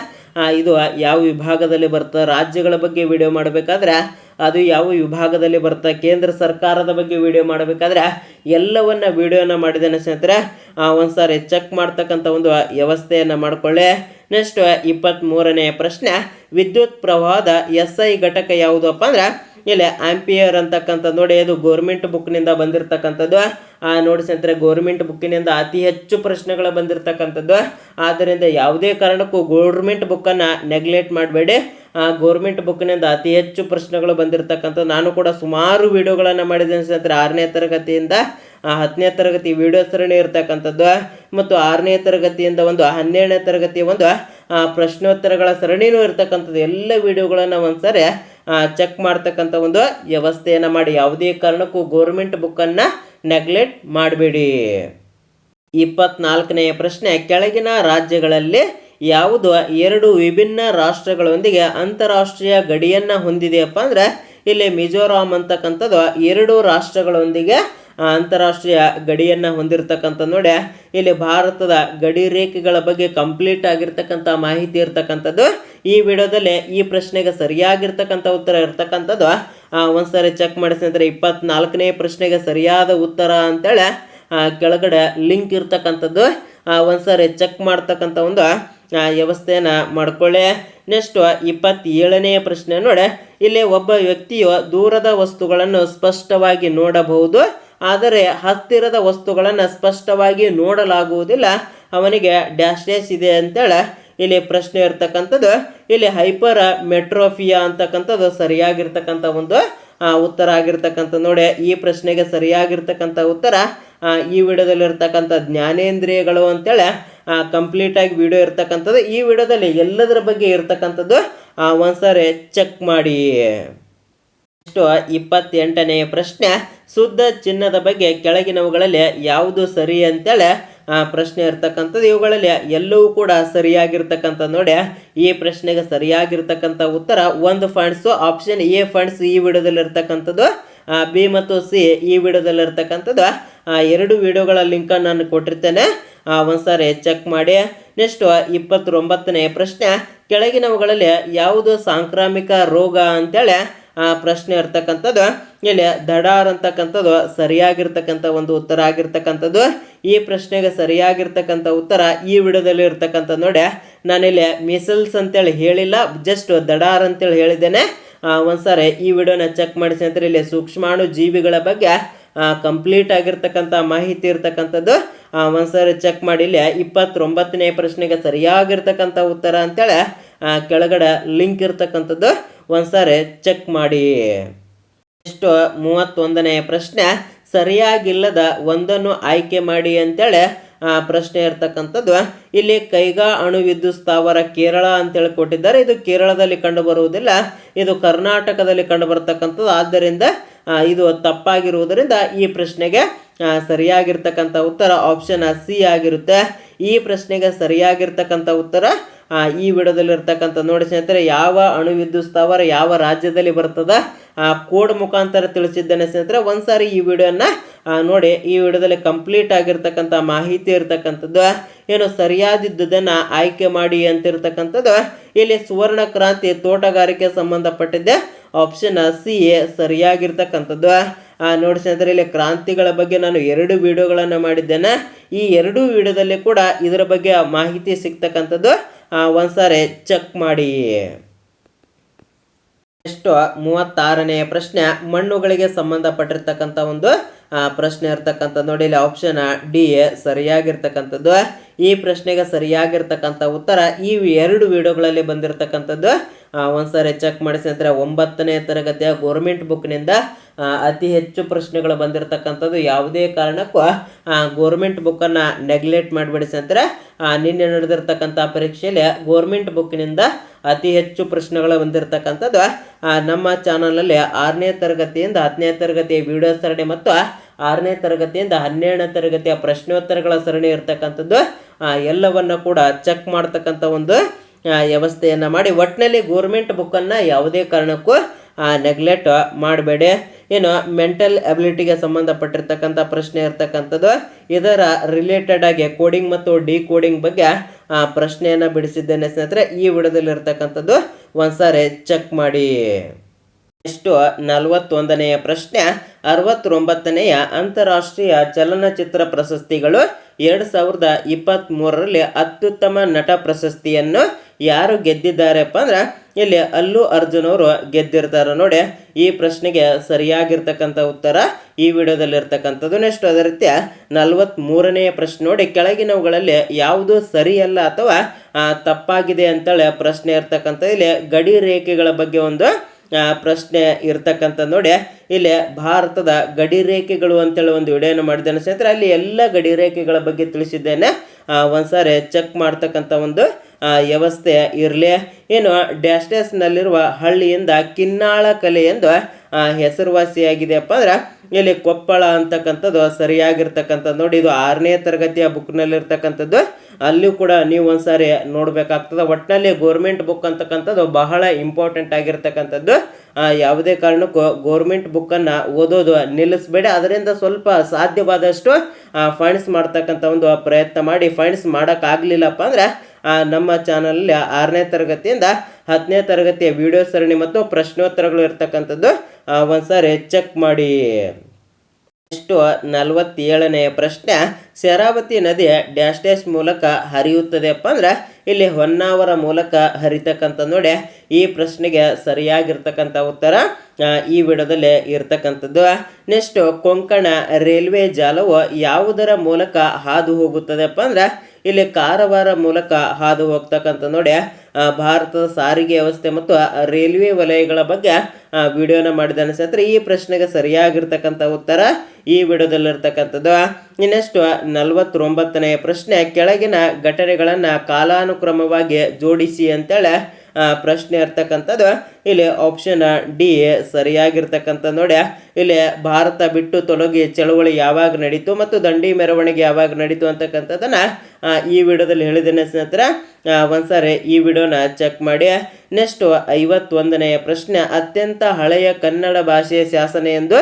ಇದು ಯಾವ ವಿಭಾಗದಲ್ಲಿ ಬರ್ತದೆ, ರಾಜ್ಯಗಳ ಬಗ್ಗೆ ವಿಡಿಯೋ ಮಾಡಬೇಕಾದ್ರೆ ಅದು ಯಾವ ವಿಭಾಗದಲ್ಲಿ ಬರುತ್ತೆ ಕೇಂದ್ರ ಸರ್ಕಾರದ ಬಗ್ಗೆ ವಿಡಿಯೋ ಮಾಡಬೇಕಾದ್ರೆ ಎಲ್ಲವನ್ನ ವಿಡಿಯೋನ ಮಾಡಿದ್ದೇನೆ ಸ್ನೇಹಿತರೆ. ಆ, ಒಂದ್ಸಾರಿ ಚೆಕ್ ಮಾಡ್ತಕ್ಕಂಥ ಒಂದು ವ್ಯವಸ್ಥೆಯನ್ನು ಮಾಡಿಕೊಳ್ಳಿ. ನೆಕ್ಸ್ಟ್ ಇಪ್ಪತ್ತ್ಮೂರನೇ ಪ್ರಶ್ನೆ ವಿದ್ಯುತ್ ಪ್ರವಾಹದ ಎಸ್ ಐ ಘಟಕ ಯಾವುದಪ್ಪ ಅಂದ್ರೆ ಇಲ್ಲಿ ಆಂಪಿಯರ್ ಅಂತಕ್ಕಂಥ ನೋಡಿ ಇದು ಗೋರ್ಮೆಂಟ್ ಬುಕ್ನಿಂದ ಬಂದಿರತಕ್ಕಂಥದ್ದು. ನೋಡಿ ಸ್ನೇಹಿತರೆ ಗೋರ್ಮೆಂಟ್ ಬುಕ್ಕಿನಿಂದ ಅತಿ ಹೆಚ್ಚು ಪ್ರಶ್ನೆಗಳು ಬಂದಿರತಕ್ಕಂಥದ್ದು. ಆದ್ದರಿಂದ ಯಾವುದೇ ಕಾರಣಕ್ಕೂ ಗೋರ್ಮೆಂಟ್ ಬುಕ್ಕನ್ನು ನೆಗ್ಲೆಕ್ಟ್ ಮಾಡಬೇಡಿ. ಗೋರ್ಮೆಂಟ್ ಬುಕ್ನಿಂದ ಅತಿ ಹೆಚ್ಚು ಪ್ರಶ್ನೆಗಳು ಬಂದಿರತಕ್ಕಂಥ ನಾನು ಕೂಡ ಸುಮಾರು ವಿಡಿಯೋಗಳನ್ನು ಮಾಡಿದ್ದೇನೆ ಸ್ನೇಹಿತರೆ. ಆರನೇ ತರಗತಿಯಿಂದ ಹತ್ತನೇ ತರಗತಿ ವಿಡಿಯೋ ಸರಣಿ ಇರತಕ್ಕಂಥದ್ದು. ಮತ್ತು ಆರನೇ ತರಗತಿಯಿಂದ ಒಂದು, ಹನ್ನೆರಡನೇ ತರಗತಿಯ ಒಂದು ಪ್ರಶ್ನೋತ್ತರಗಳ ಸರಣಿನೂ ಇರ್ತಕ್ಕಂಥದ್ದು. ಎಲ್ಲ ವಿಡಿಯೋಗಳನ್ನು ಒಂದ್ಸರಿ ಚೆಕ್ ಮಾಡ್ತಕ್ಕಂಥ ಒಂದು ವ್ಯವಸ್ಥೆಯನ್ನು ಮಾಡಿ. ಯಾವುದೇ ಕಾರಣಕ್ಕೂ ಗೋರ್ಮೆಂಟ್ ಬುಕ್ಕನ್ನು ನೆಗ್ಲೆಕ್ಟ್ ಮಾಡಬೇಡಿ. ಇಪ್ಪತ್ನಾಲ್ಕನೆಯ ಪ್ರಶ್ನೆ, ಕೆಳಗಿನ ರಾಜ್ಯಗಳಲ್ಲಿ ಯಾವುದು ಎರಡು ವಿಭಿನ್ನ ರಾಷ್ಟ್ರಗಳೊಂದಿಗೆ ಅಂತಾರಾಷ್ಟ್ರೀಯ ಗಡಿಯನ್ನು ಹೊಂದಿದೆಯಪ್ಪ ಅಂದ್ರೆ ಇಲ್ಲಿ ಮಿಜೋರಾಂ ಅಂತಕ್ಕಂಥದ್ದು ಎರಡು ರಾಷ್ಟ್ರಗಳೊಂದಿಗೆ ಅಂತಾರಾಷ್ಟ್ರೀಯ ಗಡಿಯನ್ನು ಹೊಂದಿರತಕ್ಕಂಥ ನೋಡಿ. ಇಲ್ಲಿ ಭಾರತದ ಗಡಿ ರೇಖೆಗಳ ಬಗ್ಗೆ ಕಂಪ್ಲೀಟ್ ಆಗಿರ್ತಕ್ಕಂಥ ಮಾಹಿತಿ ಇರ್ತಕ್ಕಂಥದ್ದು. ಈ ವಿಡಿಯೋದಲ್ಲಿ ಈ ಪ್ರಶ್ನೆಗೆ ಸರಿಯಾಗಿರ್ತಕ್ಕಂಥ ಉತ್ತರ ಇರ್ತಕ್ಕಂಥದ್ದು. ಆ, ಒಂದ್ಸರಿ ಚೆಕ್ ಮಾಡಿಸಿ ಸ್ನೇಹಿತರೆ ಇಪ್ಪತ್ನಾಲ್ಕನೇ ಪ್ರಶ್ನೆಗೆ ಸರಿಯಾದ ಉತ್ತರ ಅಂತೇಳಿ ಕೆಳಗಡೆ ಲಿಂಕ್ ಇರ್ತಕ್ಕಂಥದ್ದು. ಆ, ಒಂದ್ಸರಿ ಚೆಕ್ ಮಾಡ್ತಕ್ಕಂಥ ಒಂದು ಆ, ವ್ಯವಸ್ಥೆಯನ್ನು ನೆಕ್ಸ್ಟು ನೆಕ್ಸ್ಟ್ ಇಪ್ಪತ್ತೇಳನೆಯ ಪ್ರಶ್ನೆ ನೋಡಿ. ಇಲ್ಲಿ ಒಬ್ಬ ವ್ಯಕ್ತಿಯು ದೂರದ ವಸ್ತುಗಳನ್ನು ಸ್ಪಷ್ಟವಾಗಿ ನೋಡಬಹುದು ಆದರೆ ಹತ್ತಿರದ ವಸ್ತುಗಳನ್ನು ಸ್ಪಷ್ಟವಾಗಿ ನೋಡಲಾಗುವುದಿಲ್ಲ. ಅವನಿಗೆ ಡ್ಯಾಶ್ ಇದೆ ಅಂತೇಳಿ. ಇಲ್ಲಿ ಪ್ರಶ್ನೆ ಇರ್ತಕ್ಕಂಥದ್ದು ಇಲ್ಲಿ ಹೈಪರ್ ಮೆಟ್ರೋಫಿಯಾ ಅಂತಕ್ಕಂಥದ್ದು ಸರಿಯಾಗಿರ್ತಕ್ಕಂಥ ಒಂದು ಉತ್ತರ ಆಗಿರ್ತಕ್ಕಂಥ ನೋಡಿ. ಈ ಪ್ರಶ್ನೆಗೆ ಸರಿಯಾಗಿರ್ತಕ್ಕಂಥ ಉತ್ತರ ಈ ವಿಡಿಯೋದಲ್ಲಿ ಇರ್ತಕ್ಕಂಥ ಜ್ಞಾನೇಂದ್ರಿಯಗಳು ಅಂತೇಳಿ ಕಂಪ್ಲೀಟಾಗಿ ವಿಡಿಯೋ ಇರ್ತಕ್ಕಂಥದ್ದು. ಈ ವಿಡಿಯೋದಲ್ಲಿ ಎಲ್ಲದರ ಬಗ್ಗೆ ಇರ್ತಕ್ಕಂಥದ್ದು ಒಂದ್ಸರಿ ಚೆಕ್ ಮಾಡಿ. ನೆಕ್ಸ್ಟ್ ಇಪ್ಪತ್ತೆಂಟನೆಯ ಪ್ರಶ್ನೆ. ಶುದ್ಧ ಚಿನ್ನದ ಬಗ್ಗೆ ಕೆಳಗಿನವುಗಳಲ್ಲಿ ಯಾವುದು ಸರಿ ಅಂತೇಳಿ ಪ್ರಶ್ನೆ ಇರ್ತಕ್ಕಂಥದ್ದು. ಇವುಗಳಲ್ಲಿ ಎಲ್ಲವೂ ಕೂಡ ಸರಿಯಾಗಿರ್ತಕ್ಕಂಥ ನೋಡಿ, ಈ ಪ್ರಶ್ನೆಗೆ ಸರಿಯಾಗಿರ್ತಕ್ಕಂಥ ಉತ್ತರ ಒಂದು ಫಂಡ್ಸು ಆಪ್ಷನ್ ಎ ಫಂಡ್ಸ್ ಈ ವಿಡಿಯೋದಲ್ಲಿ ಇರ್ತಕ್ಕಂಥದ್ದು ಬಿ ಮತ್ತು ಸಿ ಈ ವಿಡಿಯೋದಲ್ಲಿ ಇರ್ತಕ್ಕಂಥದ್ದು ಆ, ಎರಡು ವಿಡಿಯೋಗಳ ಲಿಂಕನ್ನು ನಾನು ಕೊಟ್ಟಿರ್ತೇನೆ. ಆ, ಒಂದ್ಸಾರಿ ಚೆಕ್ ಮಾಡಿ. ನೆಕ್ಸ್ಟ್ ಇಪ್ಪತ್ತೊಂಬತ್ತನೇ ಪ್ರಶ್ನೆ. ಕೆಳಗಿನವುಗಳಲ್ಲಿ ಯಾವುದು ಸಾಂಕ್ರಾಮಿಕ ರೋಗ ಅಂತೇಳಿ ಆ, ಪ್ರಶ್ನೆ ಇರ್ತಕ್ಕಂಥದ್ದು. ಇಲ್ಲಿ ದಡಾರ್ ಅಂತಕ್ಕಂಥದ್ದು ಸರಿಯಾಗಿರ್ತಕ್ಕಂಥ ಒಂದು ಉತ್ತರ ಆಗಿರ್ತಕ್ಕಂಥದ್ದು. ಈ ಪ್ರಶ್ನೆಗೆ ಸರಿಯಾಗಿರ್ತಕ್ಕಂಥ ಉತ್ತರ ಈ ವಿಡಿಯೋದಲ್ಲಿ ಇರ್ತಕ್ಕಂಥ ನೋಡಿ. ನಾನಿಲ್ಲಿ ಮಿಸಲ್ಸ್ ಅಂತೇಳಿ ಹೇಳಿಲ್ಲ ಜಸ್ಟ್ ದಡಾರ್ ಅಂತೇಳಿ ಹೇಳಿದ್ದೇನೆ. ಒಂದ್ಸಾರಿ ಈ ವಿಡಿಯೋನ ಚೆಕ್ ಮಾಡಿಸಿ ಸ್ನೇಹಿತರೆ ಇಲ್ಲಿ ಸೂಕ್ಷ್ಮಾಣು ಜೀವಿಗಳ ಬಗ್ಗೆ ಕಂಪ್ಲೀಟ್ ಆಗಿರ್ತಕ್ಕಂಥ ಮಾಹಿತಿ ಇರ್ತಕ್ಕಂಥದ್ದು ಒಂದ್ಸರಿ ಚೆಕ್ ಮಾಡಿ ಇಲ್ಲಿ ಇಪ್ಪತ್ತೊಂಬತ್ತನೇ ಪ್ರಶ್ನೆಗೆ ಸರಿಯಾಗಿರ್ತಕ್ಕಂಥ ಉತ್ತರ ಅಂತೇಳಿ ಕೆಳಗಡೆ ಲಿಂಕ್ ಇರ್ತಕ್ಕಂಥದ್ದು ಒಂದ್ಸರಿ ಚೆಕ್ ಮಾಡಿ. ನೆಕ್ಸ್ಟ್ ಮೂವತ್ತೊಂದನೆಯ ಪ್ರಶ್ನೆ, ಸರಿಯಾಗಿಲ್ಲದ ಒಂದನ್ನು ಆಯ್ಕೆ ಮಾಡಿ ಅಂತೇಳಿ ಪ್ರಶ್ನೆ ಇರ್ತಕ್ಕಂಥದ್ದು, ಇಲ್ಲಿ ಕೈಗಾ ಅಣು ವಿದ್ಯುತ್ ಸ್ಥಾವರ ಕೇರಳ ಅಂತೇಳಿ ಕೊಟ್ಟಿದ್ದಾರೆ ಇದು ಕೇರಳದಲ್ಲಿ ಕಂಡು ಬರುವುದಿಲ್ಲ ಇದು ಕರ್ನಾಟಕದಲ್ಲಿ ಕಂಡು ಬರ್ತಕ್ಕಂಥದ್ದು ಆದ್ದರಿಂದ ಇದು ತಪ್ಪಾಗಿರುವುದರಿಂದ ಈ ಪ್ರಶ್ನೆಗೆ ಸರಿಯಾಗಿರ್ತಕ್ಕಂಥ ಉತ್ತರ ಆಪ್ಷನ್ ಸಿ ಆಗಿರುತ್ತೆ. ಈ ಪ್ರಶ್ನೆಗೆ ಸರಿಯಾಗಿರ್ತಕ್ಕಂಥ ಉತ್ತರ ಈ ವಿಡಿಯೋದಲ್ಲಿ ಇರ್ತಕ್ಕಂಥ ನೋಡಿ ಸ್ನೇಹಿತರೆ, ಯಾವ ಅಣು ವಿದ್ಯುತ್ ಸ್ಥಾವರ ಯಾವ ರಾಜ್ಯದಲ್ಲಿ ಬರ್ತದ? ಆ, ಕೋಡ್ ಮುಖಾಂತರ ತಿಳಿಸಿದ್ದೇನೆ ಸ್ನೇಹಿತರೆ, ಒಂದ್ಸಾರಿ ಈ ವಿಡಿಯೋನ ನೋಡಿ, ಈ ವಿಡಿಯೋದಲ್ಲಿ ಕಂಪ್ಲೀಟ್ ಆಗಿರ್ತಕ್ಕಂಥ ಮಾಹಿತಿ ಇರ್ತಕ್ಕಂಥದ್ದು, ಏನು ಸರಿಯಾದಿದ್ದುದನ್ನು ಆಯ್ಕೆ ಮಾಡಿ ಅಂತಿರ್ತಕ್ಕಂಥದ್ದು, ಇಲ್ಲಿ ಸುವರ್ಣ ಕ್ರಾಂತಿ ತೋಟಗಾರಿಕೆ ಸಂಬಂಧಪಟ್ಟಿದ್ದೆ ಆಪ್ಷನ್ ಸಿ ಎ ಸರಿಯಾಗಿರ್ತಕ್ಕಂಥದ್ದು. ನೋಡಿ ಸ್ನೇಹಿತರೆ, ಇಲ್ಲಿ ಕ್ರಾಂತಿಗಳ ಬಗ್ಗೆ ನಾನು ಎರಡು ವಿಡಿಯೋಗಳನ್ನು ಮಾಡಿದ್ದೇನೆ. ಈ ಎರಡೂ ವಿಡಿಯೋದಲ್ಲಿ ಕೂಡ ಇದರ ಬಗ್ಗೆ ಮಾಹಿತಿ ಸಿಗ್ತಕ್ಕಂಥದ್ದು. ಒಂದ್ಸಾರಿ ಚೆಕ್ ಮಾಡಿ. ನೆಕ್ಸ್ಟ್ ಮೂವತ್ತಾರನೆಯ ಪ್ರಶ್ನೆ. ಮಣ್ಣುಗಳಿಗೆ ಸಂಬಂಧಪಟ್ಟಿರ್ತಕ್ಕಂಥ ಒಂದು ಪ್ರಶ್ನೆ ಇರ್ತಕ್ಕಂಥ ನೋಡಿ ಇಲ್ಲಿ ಆಪ್ಷನ್ ಡಿ ಸರಿಯಾಗಿರ್ತಕ್ಕಂಥದ್ದು. ಈ ಪ್ರಶ್ನೆಗೆ ಸರಿಯಾಗಿರ್ತಕ್ಕಂಥ ಉತ್ತರ ಈ ಎರಡು ವಿಡಿಯೋಗಳಲ್ಲಿ ಬಂದಿರತಕ್ಕಂಥದ್ದು. ಒಂದ್ಸರಿ ಚೆಕ್ ಮಾಡಿಸಿ ಸ್ನೇಹಿತರೆ ಒಂಬತ್ತನೇ ತರಗತಿಯ ಗೋರ್ಮೆಂಟ್ ಬುಕ್ನಿಂದ ಅತಿ ಹೆಚ್ಚು ಪ್ರಶ್ನೆಗಳು ಬಂದಿರತಕ್ಕಂಥದ್ದು ಯಾವುದೇ ಕಾರಣಕ್ಕೂ ಗೋರ್ಮೆಂಟ್ ಬುಕ್ಕನ್ನು ನೆಗ್ಲೆಕ್ಟ್ ಮಾಡಿಬಿಡಿ ಸ್ನೇಹಿತರೆ. ಆ, ನಿನ್ನೆ ನಡೆದಿರ್ತಕ್ಕಂಥ ಪರೀಕ್ಷೆಯಲ್ಲಿ ಗೋರ್ಮೆಂಟ್ ಬುಕ್ನಿಂದ ಅತಿ ಹೆಚ್ಚು ಪ್ರಶ್ನೆಗಳು ಬಂದಿರತಕ್ಕಂಥದ್ದು. ನಮ್ಮ ಚಾನಲಲ್ಲಿ ಆರನೇ ತರಗತಿಯಿಂದ ಹತ್ತನೇ ತರಗತಿಯ ವಿಡಿಯೋ ಸರಣಿ ಮತ್ತು ಆರನೇ ತರಗತಿಯಿಂದ ಹನ್ನೆರಡನೇ ತರಗತಿಯ ಪ್ರಶ್ನೋತ್ತರಗಳ ಸರಣಿ ಇರತಕ್ಕಂಥದ್ದು. ಎಲ್ಲವನ್ನು ಕೂಡ ಚೆಕ್ ಮಾಡ್ತಕ್ಕಂಥ ಒಂದು ವ್ಯವಸ್ಥೆಯನ್ನು ಮಾಡಿ ಒಟ್ಟಿನಲ್ಲಿ ಗೋರ್ಮೆಂಟ್ ಬುಕ್ಕನ್ನು ಯಾವುದೇ ಕಾರಣಕ್ಕೂ ನೆಗ್ಲೆಕ್ಟ್ ಮಾಡಬೇಡಿ. ಏನು ಮೆಂಟಲ್ ಅಬಿಲಿಟಿಗೆ ಸಂಬಂಧಪಟ್ಟಿರ್ತಕ್ಕಂಥ ಪ್ರಶ್ನೆ ಇರ್ತಕ್ಕಂಥದ್ದು. ಇದರ ರಿಲೇಟೆಡ್ ಆಗಿ ಕೋಡಿಂಗ್ ಮತ್ತು ಡಿ ಕೋಡಿಂಗ್ ಬಗ್ಗೆ ಪ್ರಶ್ನೆಯನ್ನು ಬಿಡಿಸಿದ್ದೇನೆ ಸ್ನೇಹಿತರೆ. ಈ ವಿಡಿಯೋದಲ್ಲಿ ಇರ್ತಕ್ಕಂಥದ್ದು ಒಂದ್ಸಾರಿ ಚೆಕ್ ಮಾಡಿ. ಎಷ್ಟು? ನಲವತ್ತೊಂದನೆಯ ಪ್ರಶ್ನೆ. ಅರವತ್ತೊಂಬತ್ತನೆಯ ಅಂತಾರಾಷ್ಟ್ರೀಯ ಚಲನಚಿತ್ರ ಪ್ರಶಸ್ತಿಗಳು ಎರಡು ಸಾವಿರದ ಇಪ್ಪತ್ತ್ಮೂರರಲ್ಲಿ ಅತ್ಯುತ್ತಮ ನಟ ಪ್ರಶಸ್ತಿಯನ್ನು ಯಾರು ಗೆದ್ದಿದ್ದಾರೆಪ್ಪ ಅಂದ್ರೆ ಇಲ್ಲಿ ಅಲ್ಲು ಅರ್ಜುನ್ ಅವರು ಗೆದ್ದಿರ್ತಾರೆ ನೋಡಿ. ಈ ಪ್ರಶ್ನೆಗೆ ಸರಿಯಾಗಿರ್ತಕ್ಕಂಥ ಉತ್ತರ ಈ ವಿಡಿಯೋದಲ್ಲಿ ಇರ್ತಕ್ಕಂಥದ್ದು ನೆಕ್ಸ್ಟ್. ಅದೇ ರೀತಿ ನಲವತ್ತ್ಮೂರನೆಯ ಪ್ರಶ್ನೆ ನೋಡಿ. ಕೆಳಗಿನವುಗಳಲ್ಲಿ ಯಾವುದು ಸರಿಯಲ್ಲ ಅಥವಾ ತಪ್ಪಾಗಿದೆ ಅಂತೇಳಿ ಪ್ರಶ್ನೆ ಇರ್ತಕ್ಕಂಥ ಇಲ್ಲಿ ಗಡಿ ರೇಖೆಗಳ ಬಗ್ಗೆ ಒಂದು ಪ್ರಶ್ನೆ ಇರ್ತಕ್ಕಂಥ ನೋಡಿ. ಇಲ್ಲಿ ಭಾರತದ ಗಡಿ ರೇಖೆಗಳು ಅಂತೇಳಿ ಒಂದು ವಿಡಿಯೋನ ಮಾಡಿದ್ದೇನೆ ಸ್ನೇಹಿತರೆ. ಅಲ್ಲಿ ಎಲ್ಲ ಗಡಿ ರೇಖೆಗಳ ಬಗ್ಗೆ ತಿಳಿಸಿದ್ದೇನೆ. ಒಂದು ಒಂದ್ಸಾರಿ ಚೆಕ್ ಮಾಡ್ತಕ್ಕಂಥ ಒಂದು ವ್ಯವಸ್ಥೆ ಇರಲಿ. ಏನು ಡ್ಯಾಸ್ಟೇಸ್ನಲ್ಲಿರುವ ಹಳ್ಳಿಯಿಂದ ಕಿನ್ನಾಳ ಕಲೆ ಎಂದು ಹೆಸರುವಾಸಿಯಾಗಿದೆಯಪ್ಪ ಅಂದ್ರೆ, ಇಲ್ಲಿ ಕೊಪ್ಪಳ ಅಂತಕ್ಕಂಥದ್ದು ಸರಿಯಾಗಿರ್ತಕ್ಕಂಥದ್ದು ನೋಡಿ, ಇದು ಆರನೇ ತರಗತಿಯ ಬುಕ್ನಲ್ಲಿರ್ತಕ್ಕಂಥದ್ದು. ಅಲ್ಲಿಯೂ ಕೂಡ ನೀವು ಒಂದ್ಸಾರಿ ನೋಡಬೇಕಾಗ್ತದೆ. ಒಟ್ಟಿನಲ್ಲಿ ಗೋರ್ಮೆಂಟ್ ಬುಕ್ ಅಂತಕ್ಕಂಥದ್ದು ಬಹಳ ಇಂಪಾರ್ಟೆಂಟ್ ಆಗಿರ್ತಕ್ಕಂಥದ್ದು. ಯಾವುದೇ ಕಾರಣಕ್ಕೂ ಗೋರ್ಮೆಂಟ್ ಬುಕ್ಕನ್ನು ಓದೋದು ನಿಲ್ಲಿಸ್ಬೇಡಿ. ಅದರಿಂದ ಸ್ವಲ್ಪ ಸಾಧ್ಯವಾದಷ್ಟು ಫಂಡ್ಸ್ ಮಾಡ್ತಕ್ಕಂಥ ಒಂದು ಪ್ರಯತ್ನ ಮಾಡಿ. ಫಂಡ್ಸ್ ಮಾಡೋಕ್ಕಾಗಲಿಲ್ಲಪ್ಪ ಅಂದ್ರೆ ನಮ್ಮ ಚಾನಲಲ್ಲಿ ಆರನೇ ತರಗತಿಯಿಂದ ಹತ್ತನೇ ತರಗತಿಯ ವಿಡಿಯೋ ಸರಣಿ ಮತ್ತು ಪ್ರಶ್ನೋತ್ತರಗಳು ಇರ್ತಕ್ಕಂಥದ್ದು ಒಂದು ಸಾರಿ ಚೆಕ್ ಮಾಡಿ. ನೆಕ್ಸ್ಟು ನಲವತ್ತೇಳನೆಯ ಪ್ರಶ್ನೆ, ಶರಾವತಿ ನದಿ ಡ್ಯಾಶ್ ಡ್ಯಾಶ್ ಮೂಲಕ ಹರಿಯುತ್ತದೆಪ್ಪ ಅಂದ್ರೆ, ಇಲ್ಲಿ ಹೊನ್ನಾವರ ಮೂಲಕ ಹರಿತಕ್ಕಂಥ ನೋಡಿ, ಈ ಪ್ರಶ್ನೆಗೆ ಸರಿಯಾಗಿರ್ತಕ್ಕಂಥ ಉತ್ತರ ಈ ವಿಡಿಯೋದಲ್ಲಿ ಇರ್ತಕ್ಕಂಥದ್ದು. ನೆಕ್ಸ್ಟ್ ಕೊಂಕಣ ರೈಲ್ವೆ ಜಾಲವು ಯಾವುದರ ಮೂಲಕ ಹಾದು ಹೋಗುತ್ತದೆಪ್ಪ ಅಂದ್ರೆ ಇಲ್ಲಿ ಕಾರವಾರ ಮೂಲಕ ಹಾದು ಹೋಗ್ತಕ್ಕಂಥ ನೋಡಿ ಭಾರತದ ಸಾರಿಗೆ ವ್ಯವಸ್ಥೆ ಮತ್ತು ರೈಲ್ವೆ ವಲಯಗಳ ಬಗ್ಗೆ ವಿಡಿಯೋನ ಮಾಡಿದ್ದಾನೆ. ಸ್ನೇಹಿತರೆ, ಈ ಪ್ರಶ್ನೆಗೆ ಸರಿಯಾಗಿರ್ತಕ್ಕಂಥ ಉತ್ತರ ಈ ವಿಡಿಯೋದಲ್ಲಿರ್ತಕ್ಕಂಥದ್ದು. ಇನ್ನೆಷ್ಟು ನಲವತ್ತೊಂಬತ್ತನೆಯ ಪ್ರಶ್ನೆ, ಕೆಳಗಿನ ಘಟನೆಗಳನ್ನು ಕಾಲಾನುಕ್ರಮವಾಗಿ ಜೋಡಿಸಿ ಅಂತೇಳಿ ಪ್ರಶ್ನೆ ಇರ್ತಕ್ಕಂಥದ್ದು. ಇಲ್ಲಿ ಆಪ್ಷನ್ ಡಿ ಸರಿಯಾಗಿರ್ತಕ್ಕಂಥ ನೋಡಿ ಇಲ್ಲಿ ಭಾರತ ಬಿಟ್ಟು ತೊಲಗಿ ಚಳವಳಿ ಯಾವಾಗ ನಡೀತು ಮತ್ತು ದಂಡಿ ಮೆರವಣಿಗೆ ಯಾವಾಗ ನಡೀತು ಅಂತಕ್ಕಂಥದ್ದನ್ನು ಈ ವಿಡಿಯೋದಲ್ಲಿ ಹೇಳಿದ್ದೇನೆ ಸ್ನೇಹಿತರೆ. ಒಂದ್ಸಾರಿ ಈ ವಿಡಿಯೋನ ಚೆಕ್ ಮಾಡಿ. ನೆಕ್ಸ್ಟ್ ಐವತ್ತೊಂದನೆಯ ಪ್ರಶ್ನೆ, ಅತ್ಯಂತ ಹಳೆಯ ಕನ್ನಡ ಭಾಷೆಯ ಶಾಸನ ಎಂದು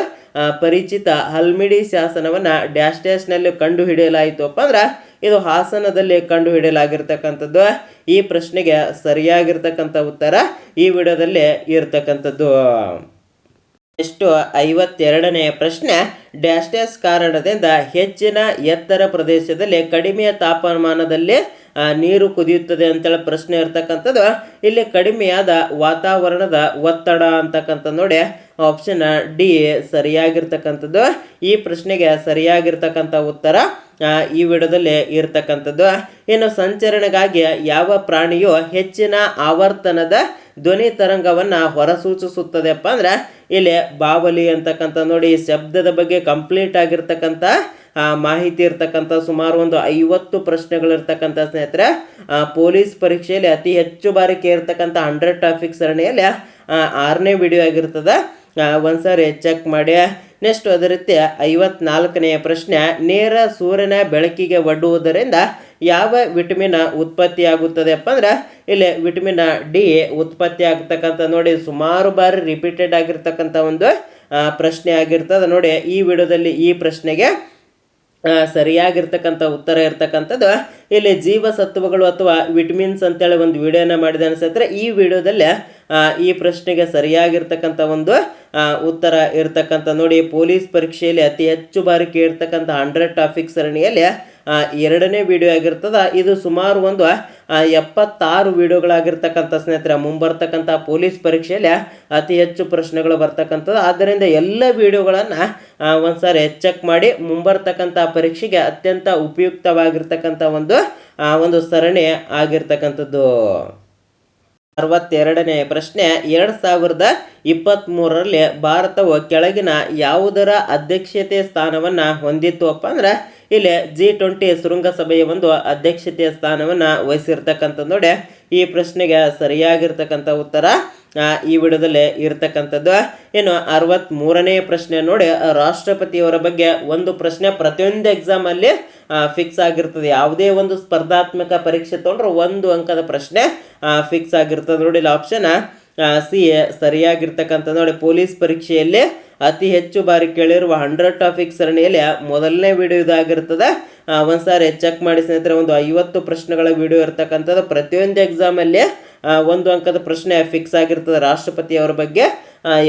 ಪರಿಚಿತ ಹಲ್ಮಿಡಿ ಶಾಸನವನ್ನು ಡ್ಯಾಶ್ ಡ್ಯಾಶ್ನಲ್ಲಿ ಕಂಡು ಅಪ್ಪ ಅಂದ್ರೆ ಇದು ಹಾಸನದಲ್ಲಿ ಕಂಡು ಹಿಡಿಯಲಾಗಿರ್ತಕ್ಕಂಥದ್ದು ಈ ಪ್ರಶ್ನೆಗೆ ಸರಿಯಾಗಿರ್ತಕ್ಕಂಥ ಉತ್ತರ ಈ ವಿಡಿಯೋದಲ್ಲಿ ಇರತಕ್ಕಂಥದ್ದು. ಎಷ್ಟು ಐವತ್ತೆರಡನೆಯ ಪ್ರಶ್ನೆ. ಡ್ಯಾಶ್ ಕಾರಣದಿಂದ ಹೆಚ್ಚಿನ ಎತ್ತರ ಪ್ರದೇಶದಲ್ಲಿ ಕಡಿಮೆಯ ತಾಪಮಾನದಲ್ಲಿ ನೀರು ಕುದಿಯುತ್ತದೆ ಅಂತೇಳಿ ಪ್ರಶ್ನೆ ಇರ್ತಕ್ಕಂಥದ್ದು. ಇಲ್ಲಿ ಕಡಿಮೆಯಾದ ವಾತಾವರಣದ ಒತ್ತಡ ಅಂತಕ್ಕಂಥ ನೋಡಿ ಆಪ್ಷನ್ ಡಿ ಸರಿಯಾಗಿರ್ತಕ್ಕಂಥದ್ದು. ಈ ಪ್ರಶ್ನೆಗೆ ಸರಿಯಾಗಿರ್ತಕ್ಕಂಥ ಉತ್ತರ ಈ ವಿಡದಲ್ಲಿ ಇರ್ತಕ್ಕಂಥದ್ದು. ಇನ್ನು ಸಂಚರಣೆಗಾಗಿ ಯಾವ ಪ್ರಾಣಿಯು ಹೆಚ್ಚಿನ ಆವರ್ತನದ ಧ್ವನಿ ತರಂಗವನ್ನು ಹೊರಸೂಚಿಸುತ್ತದೆಪ್ಪ ಅಂದ್ರೆ, ಇಲ್ಲಿ ಬಾವಲಿ ಅಂತಕ್ಕಂಥ ನೋಡಿ, ಶಬ್ದದ ಬಗ್ಗೆ ಕಂಪ್ಲೀಟ್ ಆಗಿರ್ತಕ್ಕಂಥ ಮಾಹಿತಿ ಇರ್ತಕ್ಕಂಥ ಸುಮಾರು ಒಂದು ಐವತ್ತು ಪ್ರಶ್ನೆಗಳಿರ್ತಕ್ಕಂಥ ಸ್ನೇಹಿತರೆ ಪೊಲೀಸ್ ಪರೀಕ್ಷೆಯಲ್ಲಿ ಅತಿ ಹೆಚ್ಚು ಬಾರಿ ಕೇರ್ತಕ್ಕಂಥ ಹಂಡ್ರೆಡ್ ಟಾಪಿಕ್ ಸರಣಿಯಲ್ಲಿ ಆರನೇ ವಿಡಿಯೋ ಆಗಿರ್ತದೆ. ಒಂದ್ಸರಿ ಒಂದ್ಸಾರಿ ಚೆಕ್ ಮಾಡಿ. ನೆಕ್ಸ್ಟ್ ಅದೇ ರೀತಿ ಐವತ್ನಾಲ್ಕನೆಯ ಪ್ರಶ್ನೆ, ನೇರ ಸೂರ್ಯನ ಬೆಳಕಿಗೆ ಒಡ್ಡುವುದರಿಂದ ಯಾವ ವಿಟಮಿನ್ ಉತ್ಪತ್ತಿಯಾಗುತ್ತದೆಪ್ಪ ಅಂದ್ರೆ ಇಲ್ಲಿ ವಿಟಮಿನ್ ಡಿ ಉತ್ಪತ್ತಿ ಆಗ್ತಕ್ಕಂಥ ನೋಡಿ, ಸುಮಾರು ಬಾರಿ ರಿಪೀಟೆಡ್ ಆಗಿರ್ತಕ್ಕಂಥ ಒಂದು ಪ್ರಶ್ನೆ ಆಗಿರ್ತದೆ. ನೋಡಿ, ಈ ವಿಡಿಯೋದಲ್ಲಿ ಈ ಪ್ರಶ್ನೆಗೆ ಸರಿಯಾಗಿರ್ತಕ್ಕಂಥ ಉತ್ತರ ಇರ್ತಕ್ಕಂಥದ್ದು, ಇಲ್ಲಿ ಜೀವಸತ್ವಗಳು ಅಥವಾ ವಿಟಮಿನ್ಸ್ ಅಂತೇಳಿ ಒಂದು ವಿಡಿಯೋನ ಮಾಡಿದೆ ಅನ್ಸತ್ರೆ ಈ ವಿಡಿಯೋದಲ್ಲಿ ಈ ಪ್ರಶ್ನೆಗೆ ಸರಿಯಾಗಿರ್ತಕ್ಕಂಥ ಒಂದು ಉತ್ತರ ಇರ್ತಕ್ಕಂಥ ನೋಡಿ, ಪೊಲೀಸ್ ಪರೀಕ್ಷೆಯಲ್ಲಿ ಅತಿ ಹೆಚ್ಚು ಬಾರಿ ಕೇಳ್ತಕ್ಕಂಥ ಹಂಡ್ರೆಡ್ ಟಾಪಿಕ್ ಸರಣಿಯಲ್ಲಿ ಎರಡನೇ ವಿಡಿಯೋ ಆಗಿರ್ತದೆ. ಇದು ಸುಮಾರು ಒಂದು ಎಪ್ಪತ್ತಾರು ವಿಡಿಯೋಗಳಾಗಿರ್ತಕ್ಕಂಥ ಸ್ನೇಹಿತರೆ, ಮುಂಬರ್ತಕ್ಕಂಥ ಪೊಲೀಸ್ ಪರೀಕ್ಷೆಯಲ್ಲಿ ಅತಿ ಹೆಚ್ಚು ಪ್ರಶ್ನೆಗಳು ಬರ್ತಕ್ಕಂಥದ್ದು. ಆದ್ದರಿಂದ ಎಲ್ಲ ವಿಡಿಯೋಗಳನ್ನು ಒಂದ್ಸಾರಿ ಚೆಕ್ ಮಾಡಿ ಮುಂಬರ್ತಕ್ಕಂಥ ಪರೀಕ್ಷೆಗೆ ಅತ್ಯಂತ ಉಪಯುಕ್ತವಾಗಿರ್ತಕ್ಕಂಥ ಒಂದು ಒಂದು ಸರಣಿ ಆಗಿರ್ತಕ್ಕಂಥದ್ದು. ಅರವತ್ತೆರಡನೇ ಪ್ರಶ್ನೆ, ಎರಡು ಸಾವಿರದ ಇಪ್ಪತ್ತ್ಮೂರರಲ್ಲಿ ಭಾರತವು ಕೆಳಗಿನ ಯಾವುದರ ಅಧ್ಯಕ್ಷತೆ ಸ್ಥಾನವನ್ನು ಹೊಂದಿತ್ತು ಅಪ್ಪ ಅಂದ್ರೆ ಇಲ್ಲಿ ಜಿ ಟ್ವೆಂಟಿ ಶೃಂಗಸಭೆಯ ಒಂದು ಅಧ್ಯಕ್ಷತೆಯ ಸ್ಥಾನವನ್ನು ವಹಿಸಿರ್ತಕ್ಕಂಥದ್ದು ನೋಡಿ ಈ ಪ್ರಶ್ನೆಗೆ ಸರಿಯಾಗಿರ್ತಕ್ಕಂಥ ಉತ್ತರ ಈ ವಿಡಿಯೋದಲ್ಲಿ ಇರ್ತಕ್ಕಂಥದ್ದು. ಏನು ಅರವತ್ತ್ಮೂರನೇ ಪ್ರಶ್ನೆ ನೋಡಿ, ರಾಷ್ಟ್ರಪತಿಯವರ ಬಗ್ಗೆ ಒಂದು ಪ್ರಶ್ನೆ ಪ್ರತಿಯೊಂದು ಎಕ್ಸಾಮಲ್ಲಿ ಫಿಕ್ಸ್ ಆಗಿರ್ತದೆ. ಯಾವುದೇ ಒಂದು ಸ್ಪರ್ಧಾತ್ಮಕ ಪರೀಕ್ಷೆ ತೊಗೊಂಡ್ರೆ ಒಂದು ಅಂಕದ ಪ್ರಶ್ನೆ ಫಿಕ್ಸ್ ಆಗಿರ್ತದೆ. ನೋಡಿ, ಇಲ್ಲಿ ಆಪ್ಷನ್ ಸಿ ಸರಿಯಾಗಿರ್ತಕ್ಕಂಥ ನೋಡಿ, ಪೊಲೀಸ್ ಪರೀಕ್ಷೆಯಲ್ಲಿ ಅತಿ ಹೆಚ್ಚು ಬಾರಿ ಕೇಳಿರುವ ಹಂಡ್ರೆಡ್ ಟಾಪಿಕ್ ಸರಣಿಯಲ್ಲಿ ಮೊದಲನೇ ವಿಡಿಯೋ ಇದಾಗಿರ್ತದೆ. ಒಂದು ಒಂದ್ಸಾರಿ ಚೆಕ್ ಮಾಡಿ ಸ್ನೇಹಿತರೆ, ಒಂದು ಐವತ್ತು ಪ್ರಶ್ನೆಗಳ ವಿಡಿಯೋ ಇರ್ತಕ್ಕಂಥದ್ದು. ಪ್ರತಿಯೊಂದು ಎಕ್ಸಾಮಲ್ಲಿ ಒಂದು ಅಂಕದ ಪ್ರಶ್ನೆ ಫಿಕ್ಸ್ ಆಗಿರ್ತದೆ ರಾಷ್ಟ್ರಪತಿಯವರ ಬಗ್ಗೆ.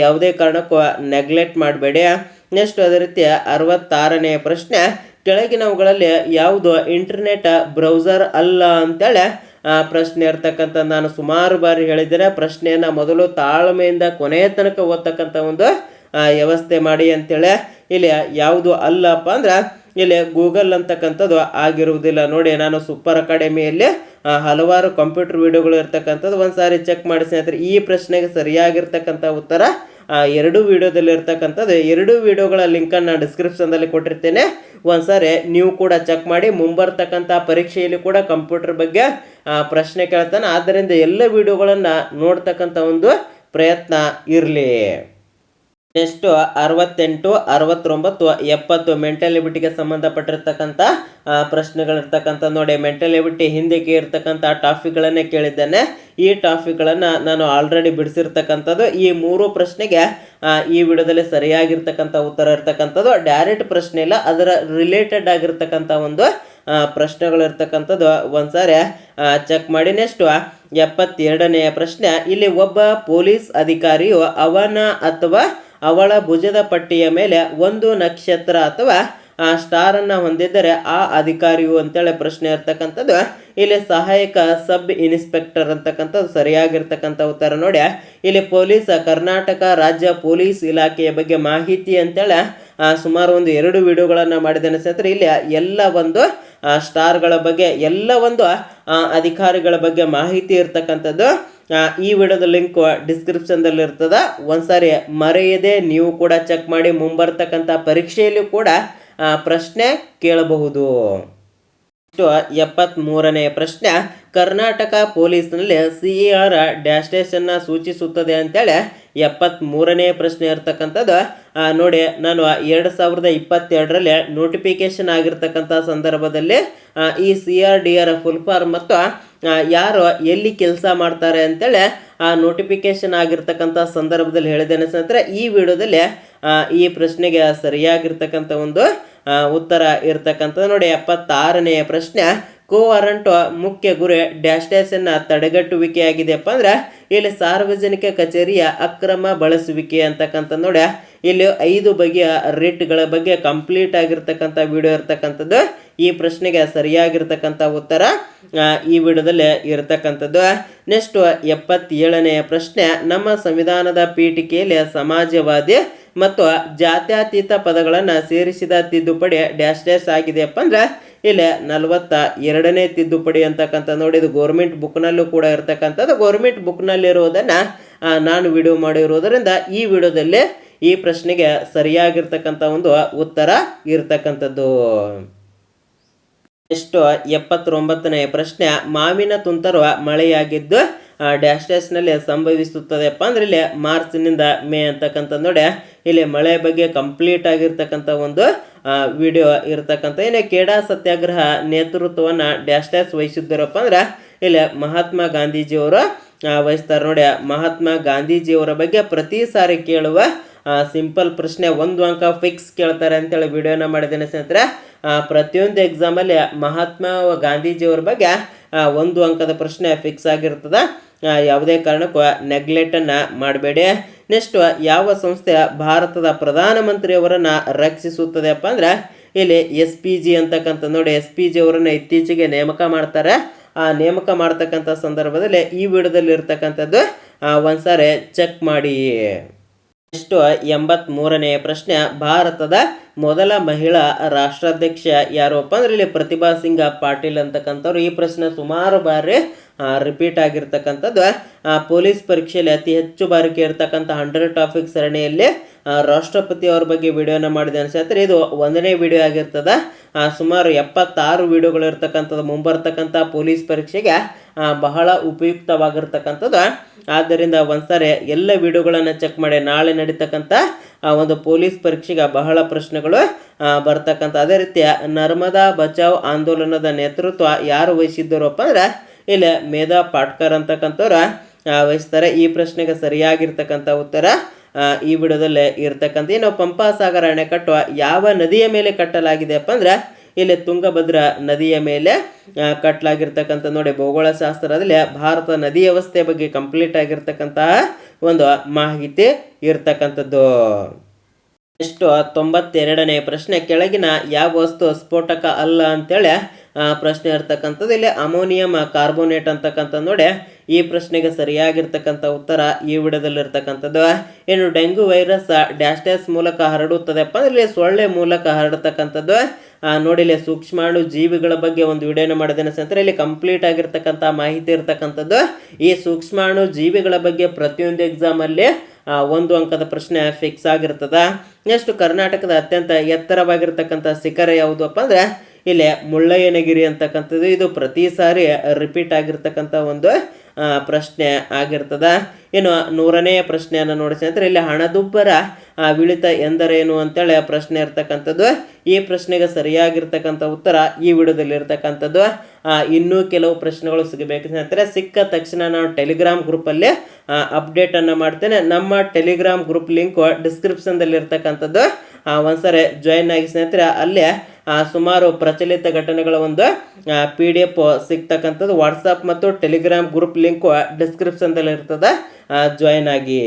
ಯಾವುದೇ ಕಾರಣಕ್ಕೂ ನೆಗ್ಲೆಕ್ಟ್ ಮಾಡಬೇಡಿ. ನೆಕ್ಸ್ಟ್, ಅದೇ ರೀತಿ ಅರವತ್ತಾರನೆಯ ಪ್ರಶ್ನೆ, ಕೆಳಗಿನವುಗಳಲ್ಲಿ ಯಾವುದು ಇಂಟರ್ನೆಟ್ ಬ್ರೌಸರ್ ಅಲ್ಲ ಅಂತೇಳಿ ಆ, ಪ್ರಶ್ನೆ ಇರ್ತಕ್ಕಂಥ ನಾನು ಸುಮಾರು ಬಾರಿ ಹೇಳಿದ್ದೇನೆ. ಪ್ರಶ್ನೆಯನ್ನು ಮೊದಲು ತಾಳ್ಮೆಯಿಂದ ಕೊನೆಯ ತನಕ ಓದ್ತಕ್ಕಂಥ ಒಂದು ವ್ಯವಸ್ಥೆ ಮಾಡಿ ಅಂತೇಳಿ ಇಲ್ಲಿ ಯಾವುದು ಅಲ್ಲಪ್ಪ ಅಂದ್ರೆ ಇಲ್ಲಿ ಗೂಗಲ್ ಅಂತಕ್ಕಂಥದ್ದು ಆಗಿರುವುದಿಲ್ಲ. ನೋಡಿ ನಾನು ಸೂಪರ್ ಅಕಾಡೆಮಿಯಲ್ಲಿ ಹಲವಾರು ಕಂಪ್ಯೂಟರ್ ವಿಡಿಯೋಗಳು ಇರ್ತಕ್ಕಂಥದ್ದು ಒಂದು ಸಾರಿ ಚೆಕ್ ಮಾಡಿ ಸ್ನೇಹಿತರೆ ಈ ಪ್ರಶ್ನೆಗೆ ಸರಿಯಾಗಿರ್ತಕ್ಕಂಥ ಉತ್ತರ ಆ, ಎರಡು ವಿಡಿಯೋದಲ್ಲಿ ಇರ್ತಕ್ಕಂಥದ್ದು ಎರಡು ವಿಡಿಯೋಗಳ ಲಿಂಕನ್ನು ಡಿಸ್ಕ್ರಿಪ್ಷನ್ದಲ್ಲಿ ಕೊಟ್ಟಿರ್ತೇನೆ. ಒಂದ್ಸಾರಿ ನೀವು ಕೂಡ ಚೆಕ್ ಮಾಡಿ ಮುಂಬರ್ತಕ್ಕಂಥ ಪರೀಕ್ಷೆಯಲ್ಲಿ ಕೂಡ ಕಂಪ್ಯೂಟರ್ ಬಗ್ಗೆ ಪ್ರಶ್ನೆ ಕೇಳ್ತಾನೆ. ಆದ್ದರಿಂದ ಎಲ್ಲ ವಿಡಿಯೋಗಳನ್ನು ನೋಡ್ತಕ್ಕಂಥ ಒಂದು ಪ್ರಯತ್ನ ಇರಲಿ. ನೆಕ್ಸ್ಟು ಅರವತ್ತೆಂಟು ಅರವತ್ತೊಂಬತ್ತು ಎಪ್ಪತ್ತು ಮೆಂಟಲ್ ಎಬಿಟಿಗೆ ಸಂಬಂಧಪಟ್ಟಿರ್ತಕ್ಕಂಥ ಪ್ರಶ್ನೆಗಳಿರ್ತಕ್ಕಂಥ ನೋಡಿ ಮೆಂಟಲ್ ಎಬಿಟಿ ಹಿಂದಕ್ಕೆ ಇರ್ತಕ್ಕಂಥ ಟಾಪಿಕ್ಗಳನ್ನೇ ಕೇಳಿದ್ದೇನೆ. ಈ ಟಾಪಿಕ್ಗಳನ್ನು ನಾನು ಆಲ್ರೆಡಿ ಬಿಡಿಸಿರ್ತಕ್ಕಂಥದ್ದು ಈ ಮೂರು ಪ್ರಶ್ನೆಗೆ ಈ ವಿಡಿಯೋದಲ್ಲಿ ಸರಿಯಾಗಿರ್ತಕ್ಕಂಥ ಉತ್ತರ ಇರ್ತಕ್ಕಂಥದ್ದು ಡೈರೆಕ್ಟ್ ಪ್ರಶ್ನೆ ಇಲ್ಲ, ಅದರ ರಿಲೇಟೆಡ್ ಆಗಿರ್ತಕ್ಕಂಥ ಒಂದು ಪ್ರಶ್ನೆಗಳಿರ್ತಕ್ಕಂಥದ್ದು ಒಂದು ಸಾರಿ ಚೆಕ್ ಮಾಡಿ ನೆಕ್ಸ್ಟು ಎಪ್ಪತ್ತೆರಡನೆಯ ಪ್ರಶ್ನೆ, ಇಲ್ಲಿ ಒಬ್ಬ ಪೊಲೀಸ್ ಅಧಿಕಾರಿಯು ಅವನ ಅಥವಾ ಅವಳ ಭುಜದ ಪಟ್ಟಿಯ ಮೇಲೆ ಒಂದು ನಕ್ಷತ್ರ ಅಥವಾ ಸ್ಟಾರನ್ನು ಹೊಂದಿದ್ದರೆ ಆ ಅಧಿಕಾರಿಯು ಅಂತೇಳಿ ಪ್ರಶ್ನೆ ಇರ್ತಕ್ಕಂಥದ್ದು. ಇಲ್ಲಿ ಸಹಾಯಕ ಸಬ್ ಇನ್ಸ್ಪೆಕ್ಟರ್ ಅಂತಕ್ಕಂಥದ್ದು ಸರಿಯಾಗಿರ್ತಕ್ಕಂಥ ಉತ್ತರ ನೋಡಿ. ಇಲ್ಲಿ ಪೊಲೀಸ್, ಕರ್ನಾಟಕ ರಾಜ್ಯ ಪೊಲೀಸ್ ಇಲಾಖೆಯ ಬಗ್ಗೆ ಮಾಹಿತಿ ಅಂತೇಳಿ ಸುಮಾರು ಒಂದು ಎರಡು ವಿಡಿಯೋಗಳನ್ನು ಮಾಡಿದ್ದೇನೆ. ಸ್ನೇಹಿತರೆ, ಇಲ್ಲಿ ಎಲ್ಲ ಒಂದು ಸ್ಟಾರ್ಗಳ ಬಗ್ಗೆ, ಎಲ್ಲ ಒಂದು ಅಧಿಕಾರಿಗಳ ಬಗ್ಗೆ ಮಾಹಿತಿ ಇರ್ತಕ್ಕಂಥದ್ದು. ಈ ವಿಡಿಯೋದ ಲಿಂಕ್ ಡಿಸ್ಕ್ರಿಪ್ಷನ್ದಲ್ಲಿ ಇರ್ತದ. ಒಂದ್ಸಾರಿ ಮರೆಯದೆ ನೀವು ಕೂಡ ಚೆಕ್ ಮಾಡಿ, ಮುಂಬರ್ತಕ್ಕಂಥ ಪರೀಕ್ಷೆಯಲ್ಲೂ ಕೂಡ ಪ್ರಶ್ನೆ ಕೇಳಬಹುದು. ಇಷ್ಟು ಎಪ್ಪತ್ತ್ಮೂರನೆಯ ಪ್ರಶ್ನೆ. ಕರ್ನಾಟಕ ಪೊಲೀಸ್ನಲ್ಲಿ ಸಿ ಇ ಆರ್ ಡ್ಯಾಸ್ಟೇಷನ್ನ ಸೂಚಿಸುತ್ತದೆ ಅಂತೇಳಿ ಎಪ್ಪತ್ತ್ಮೂರನೇ ಪ್ರಶ್ನೆ ಇರ್ತಕ್ಕಂಥದ್ದು. ನೋಡಿ, ನಾನು ಎರಡು ಸಾವಿರದ ಇಪ್ಪತ್ತೆರಡರಲ್ಲಿ ನೋಟಿಫಿಕೇಶನ್ ಆಗಿರ್ತಕ್ಕಂಥ ಸಂದರ್ಭದಲ್ಲಿ ಈ C R D R full form ಮತ್ತು ಯಾರು ಎಲ್ಲಿ ಕೆಲಸ ಮಾಡ್ತಾರೆ ಅಂತೇಳಿ ಆ ನೋಟಿಫಿಕೇಶನ್ ಆಗಿರ್ತಕ್ಕಂಥ ಸಂದರ್ಭದಲ್ಲಿ ಹೇಳಿದ್ದೇನೆ ಸ್ನೇಹಿತರೆ. ಈ ವಿಡಿಯೋದಲ್ಲಿ ಈ ಪ್ರಶ್ನೆಗೆ ಸರಿಯಾಗಿರ್ತಕ್ಕಂಥ ಒಂದು ಉತ್ತರ ಇರ್ತಕ್ಕಂಥದ್ದು. ನೋಡಿ ಎಪ್ಪತ್ತಾರನೆಯ ಪ್ರಶ್ನೆ. ಕೋವಾರಂಟ್ ಮುಖ್ಯ ಗುರಿ ಡ್ಯಾಶ್ ಡ್ಯಾಶನ್ನು ತಡೆಗಟ್ಟುವಿಕೆಯಾಗಿದೆಯಪ್ಪ ಅಂದ್ರೆ ಇಲ್ಲಿ ಸಾರ್ವಜನಿಕ ಕಚೇರಿಯ ಅಕ್ರಮ ಬಳಸುವಿಕೆ ಅಂತಕ್ಕಂಥ ನೋಡಿ ಇಲ್ಲಿ ಐದು ಬಗೆಯ ರೇಟ್ಗಳ ಬಗ್ಗೆ ಕಂಪ್ಲೀಟ್ ಆಗಿರ್ತಕ್ಕಂಥ ವಿಡಿಯೋ ಇರ್ತಕ್ಕಂಥದ್ದು. ಈ ಪ್ರಶ್ನೆಗೆ ಸರಿಯಾಗಿರ್ತಕ್ಕಂಥ ಉತ್ತರ ಈ ವಿಡಿಯೋದಲ್ಲಿ ಇರತಕ್ಕಂಥದ್ದು. ನೆಕ್ಸ್ಟ್ ಎಪ್ಪತ್ತೇಳನೆಯ ಪ್ರಶ್ನೆ, ನಮ್ಮ ಸಂವಿಧಾನದ ಪೀಠಿಕೆಯಲ್ಲಿ ಸಮಾಜವಾದಿ ಮತ್ತು ಜಾತ್ಯತೀತ ಪದಗಳನ್ನು ಸೇರಿಸಿದ ತಿದ್ದುಪಡಿ ಡ್ಯಾಶ್ ಡ್ಯಾಶ್ ಆಗಿದೆಯಪ್ಪ ಅಂದ್ರೆ ಇಲ್ಲಿ, ನಲವತ್ತ ಎರಡನೇ ತಿದ್ದುಪಡಿ ಅಂತಕ್ಕಂಥ, ನೋಡಿ ಇದು ಗೋರ್ಮೆಂಟ್ ಬುಕ್ನಲ್ಲೂ ಕೂಡ ಇರತಕ್ಕಂಥದ್ದು. ಗೋರ್ಮೆಂಟ್ ಬುಕ್ನಲ್ಲಿರುವುದನ್ನು ನಾನು ವಿಡಿಯೋ ಮಾಡಿರುವುದರಿಂದ ಈ ವಿಡಿಯೋದಲ್ಲಿ ಈ ಪ್ರಶ್ನೆಗೆ ಸರಿಯಾಗಿರ್ತಕ್ಕಂಥ ಒಂದು ಉತ್ತರ ಇರ್ತಕ್ಕಂಥದ್ದು. ಎಷ್ಟು ಎಪ್ಪತ್ತೊಂಬತ್ತನೇ ಪ್ರಶ್ನೆ, ಮಾವಿನ ತುಂತರು ಮಳೆಯಾಗಿದ್ದು ಡ್ಯಾಶ್ ಡ್ಯಾಶ್ನಲ್ಲಿ ಸಂಭವಿಸುತ್ತದೆಪ್ಪ ಅಂದ್ರೆ ಇಲ್ಲಿ ಮಾರ್ಚ್ನಿಂದ ಮೇ ಅಂತಕ್ಕಂಥ ನೋಡಿ ಇಲ್ಲಿ ಮಳೆ ಬಗ್ಗೆ ಕಂಪ್ಲೀಟ್ ಆಗಿರ್ತಕ್ಕಂಥ ಒಂದು ವಿಡಿಯೋ ಇರತಕ್ಕಂಥ. ಏನೇ ಕೇಡಾ ಸತ್ಯಾಗ್ರಹ ನೇತೃತ್ವವನ್ನು ಡ್ಯಾಶ್ ಡ್ಯಾಶ್ ವಹಿಸಿದ್ದರಪ್ಪ, ಅಂದ್ರೆ ಇಲ್ಲಿ ಮಹಾತ್ಮ ಗಾಂಧೀಜಿಯವರು ವಹಿಸ್ತಾರೆ ನೋಡಿ ಮಹಾತ್ಮ ಗಾಂಧೀಜಿಯವರ ಬಗ್ಗೆ ಪ್ರತಿ ಸಾರಿ ಕೇಳುವ ಸಿಂಪಲ್ ಪ್ರಶ್ನೆ, ಒಂದು ಅಂಕ ಫಿಕ್ಸ್ ಕೇಳ್ತಾರೆ ಅಂತೇಳಿ ವಿಡಿಯೋನ ಮಾಡಿದ್ದೇನೆ ಸ್ನೇಹಿತರೆ. ಪ್ರತಿಯೊಂದು ಎಕ್ಸಾಮಲ್ಲಿ ಮಹಾತ್ಮ ಗಾಂಧೀಜಿಯವ್ರ ಬಗ್ಗೆ ಒಂದು ಅಂಕದ ಪ್ರಶ್ನೆ ಫಿಕ್ಸ್ ಆಗಿರ್ತದೆ. ಯಾವುದೇ ಕಾರಣಕ್ಕೂ ನೆಗ್ಲೆಕ್ಟನ್ನು ಮಾಡಬೇಡಿ. ನೆಕ್ಸ್ಟ್ ಯಾವ ಸಂಸ್ಥೆ ಭಾರತದ ಪ್ರಧಾನಮಂತ್ರಿಯವರನ್ನು ರಕ್ಷಿಸುತ್ತದೆಪ್ಪ ಅಂದರೆ, ಇಲ್ಲಿ ಎಸ್ ಪಿ ಜಿ ಅಂತಕ್ಕಂಥ ನೋಡಿ ಎಸ್ ಪಿ ಜಿ ಅವರನ್ನು ಇತ್ತೀಚೆಗೆ ನೇಮಕ ಮಾಡ್ತಾರೆ. ಆ ನೇಮಕ ಮಾಡ್ತಕ್ಕಂಥ ಸಂದರ್ಭದಲ್ಲಿ ಈ ವಿಡಿಯೋದಲ್ಲಿ ಇರ್ತಕ್ಕಂಥದ್ದು ಒಂದ್ಸಾರಿ ಚೆಕ್ ಮಾಡಿ. ನೆಕ್ಸ್ಟ್ ಎಂಬತ್ಮೂರನೆಯ ಪ್ರಶ್ನೆ, ಭಾರತದ ಮೊದಲ ಮಹಿಳಾ ರಾಷ್ಟ್ರಾಧ್ಯಕ್ಷ ಯಾರಪ್ಪ ಅಂದ್ರೆ, ಇಲ್ಲಿ ಪ್ರತಿಭಾ ಸಿಂಗ ಪಾಟೀಲ್ ಅಂತಕ್ಕಂಥವ್ರು ಈ ಪ್ರಶ್ನೆ ಸುಮಾರು ಬಾರಿ ರಿಪೀಟ್ ಆಗಿರ್ತಕ್ಕಂಥದ್ದು ಪೊಲೀಸ್ ಪರೀಕ್ಷೆಯಲ್ಲಿ ಅತಿ ಹೆಚ್ಚು ಬಾರಿ ಕೇಳ್ತಕ್ಕಂಥ ಹಂಡ್ರೆಡ್ ಟಾಪಿಕ್ ಸರಣಿಯಲ್ಲಿ ರಾಷ್ಟ್ರಪತಿ ಅವ್ರ ಬಗ್ಗೆ ವಿಡಿಯೋನ ಮಾಡಿದೆ ಅನ್ಸತ್ರೆ ಇದು ಒಂದನೇ ವಿಡಿಯೋ ಆಗಿರ್ತದ. ಸುಮಾರು ಎಪ್ಪತ್ತಾರು ವಿಡಿಯೋಗಳು ಇರ್ತಕ್ಕಂಥದ್ದು. ಮುಂಬರ್ತಕ್ಕಂಥ ಪೊಲೀಸ್ ಪರೀಕ್ಷೆಗೆ ಬಹಳ ಉಪಯುಕ್ತವಾಗಿರ್ತಕ್ಕಂಥದ್ದು. ಆದ್ದರಿಂದ ಒಂದ್ಸಾರಿ ಎಲ್ಲ ವಿಡಿಯೋಗಳನ್ನು ಚೆಕ್ ಮಾಡಿ, ನಾಳೆ ನಡೀತಕ್ಕಂಥ, ಆ, ಒಂದು ಪೊಲೀಸ್ ಪರೀಕ್ಷೆಗೆ ಬಹಳ ಪ್ರಶ್ನೆಗಳು ಬರ್ತಕ್ಕಂಥ. ಅದೇ ರೀತಿ ನರ್ಮದಾ ಬಚಾವ್ ಆಂದೋಲನದ ನೇತೃತ್ವ ಯಾರು ವಹಿಸಿದ್ದರಪ್ಪ ಅಂದ್ರೆ ಇಲ್ಲಿ ಮೇಧಾ ಪಾಟ್ಕರ್ ಅಂತಕ್ಕಂಥವ್ರ ವಹಿಸ್ತಾರೆ. ಈ ಪ್ರಶ್ನೆಗೆ ಸರಿಯಾಗಿರ್ತಕ್ಕಂಥ ಉತ್ತರ ಈ ವಿಡಿಯೋದಲ್ಲಿ ಇರ್ತಕ್ಕಂಥ ಇನ್ನು ಪಂಪಾಸಾಗರ ಅಣೆಕಟ್ಟು ಯಾವ ನದಿಯ ಮೇಲೆ ಕಟ್ಟಲಾಗಿದೆಯಪ್ಪ ಅಂದ್ರೆ, ಇಲ್ಲಿ ತುಂಗಭದ್ರಾ ನದಿಯ ಮೇಲೆ ಕಟ್ಟಲಾಗಿರ್ತಕ್ಕಂಥ ನೋಡಿ ಭೂಗೋಳಶಾಸ್ತ್ರದಲ್ಲಿ ಭಾರತ ನದಿ ವ್ಯವಸ್ಥೆ ಬಗ್ಗೆ ಕಂಪ್ಲೀಟ್ ಆಗಿರ್ತಕ್ಕಂತಹ ಒಂದು ಮಾಹಿತಿ ಇರ್ತಕ್ಕಂಥದ್ದು. ಎಷ್ಟು ತೊಂಬತ್ತೆರಡನೇ ಪ್ರಶ್ನೆ ಕೆಳಗಿನ ಯಾವ ವಸ್ತು ಸ್ಫೋಟಕ ಅಲ್ಲ ಅಂತೇಳಿ ಪ್ರಶ್ನೆ ಇರ್ತಕ್ಕಂಥದ್ದು ಇಲ್ಲಿ ಅಮೋನಿಯಂ ಕಾರ್ಬೋನೇಟ್ ಅಂತಕ್ಕಂಥ ನೋಡಿ. ಈ ಪ್ರಶ್ನೆಗೆ ಸರಿಯಾಗಿರ್ತಕ್ಕಂಥ ಉತ್ತರ ಈ ವಿಡಿಯೋದಲ್ಲಿರ್ತಕ್ಕಂಥದ್ದು ಇನ್ನು ಡೆಂಗ್ಯೂ ವೈರಸ್ ಡ್ಯಾಶ್ ಡ್ಯಾಶ್ ಮೂಲಕ ಹರಡುತ್ತದೆಪ್ಪ ಇಲ್ಲಿ ಸೊಳ್ಳೆ ಮೂಲಕ ಹರಡತಕ್ಕಂಥದ್ದು. ಆ, ನೋಡಿ ಇಲ್ಲಿ ಸೂಕ್ಷ್ಮಾಣು ಜೀವಿಗಳ ಬಗ್ಗೆ ಒಂದು ವಿಡಿಯೋನ ಮಾಡಿದ್ದೇನೆ ಸ್ನೇಹಿತರೆ. ಇಲ್ಲಿ ಕಂಪ್ಲೀಟ್ ಆಗಿರ್ತಕ್ಕಂಥ ಮಾಹಿತಿ ಇರ್ತಕ್ಕಂಥದ್ದು. ಈ ಸೂಕ್ಷ್ಮಾಣು ಜೀವಿಗಳ ಬಗ್ಗೆ ಪ್ರತಿಯೊಂದು ಎಕ್ಸಾಮಲ್ಲಿ ಒಂದು ಅಂಕದ ಪ್ರಶ್ನೆ ಫಿಕ್ಸ್ ಆಗಿರ್ತದೆ. ನೆಕ್ಸ್ಟ್ ಕರ್ನಾಟಕದ ಅತ್ಯಂತ ಎತ್ತರವಾಗಿರ್ತಕ್ಕಂಥ ಶಿಖರ ಯಾವುದಪ್ಪ ಅಂದ್ರೆ ಇಲ್ಲಿ ಮುಳ್ಳಯ್ಯನಗಿರಿ ಅಂತಕ್ಕಂಥದ್ದು. ಇದು ಪ್ರತಿ ಸಾರಿ ರಿಪೀಟ್ ಆಗಿರ್ತಕ್ಕಂಥ ಒಂದು ಪ್ರಶ್ನೆ ಆಗಿರ್ತದೆ. ಇನ್ನು ನೂರನೆಯ ಪ್ರಶ್ನೆಯನ್ನು ನೋಡಿ ಸ್ನೇಹಿತರೆ. ಇಲ್ಲಿ ಹಣದುಬ್ಬರ ಆ, ವಿಳಿತ ಎಂದರೇನು ಅಂತೇಳಿ ಪ್ರಶ್ನೆ ಇರ್ತಕ್ಕಂಥದ್ದು. ಈ ಪ್ರಶ್ನೆಗೆ ಸರಿಯಾಗಿರ್ತಕ್ಕಂಥ ಉತ್ತರ ಈ ವಿಡಿಯೋದಲ್ಲಿ ಇರ್ತಕ್ಕಂಥದ್ದು. ಇನ್ನೂ ಕೆಲವು ಪ್ರಶ್ನೆಗಳು ಸಿಗಬೇಕು ಸ್ನೇಹಿತರೆ. ಸಿಕ್ಕ ತಕ್ಷಣ ನಾನು ಟೆಲಿಗ್ರಾಮ್ ಗ್ರೂಪಲ್ಲಿ ಅಪ್ಡೇಟನ್ನು ಮಾಡ್ತೇನೆ. ನಮ್ಮ ಟೆಲಿಗ್ರಾಮ್ ಗ್ರೂಪ್ ಲಿಂಕು ಡಿಸ್ಕ್ರಿಪ್ಷನ್ದಲ್ಲಿ ಇರ್ತಕ್ಕಂಥದ್ದು. ಒಂದ್ಸರಿ ಜಾಯಿನ್ ಆಗಿ ಸ್ನೇಹಿತರೆ ಅಲ್ಲೇ ಸುಮಾರು ಪ್ರಚಲಿತ ಘಟನೆಗಳ ಒಂದು ಪಿ ಡಿ ಎಫ್ ಸಿಗ್ತಕ್ಕಂಥದ್ದು. ವಾಟ್ಸಪ್ ಮತ್ತು ಟೆಲಿಗ್ರಾಮ್ ಗ್ರೂಪ್ ಲಿಂಕು ಡಿಸ್ಕ್ರಿಪ್ಷನ್ದಲ್ಲಿ ಇರ್ತದೆ. ಜಾಯಿನ್ ಆಗಿ.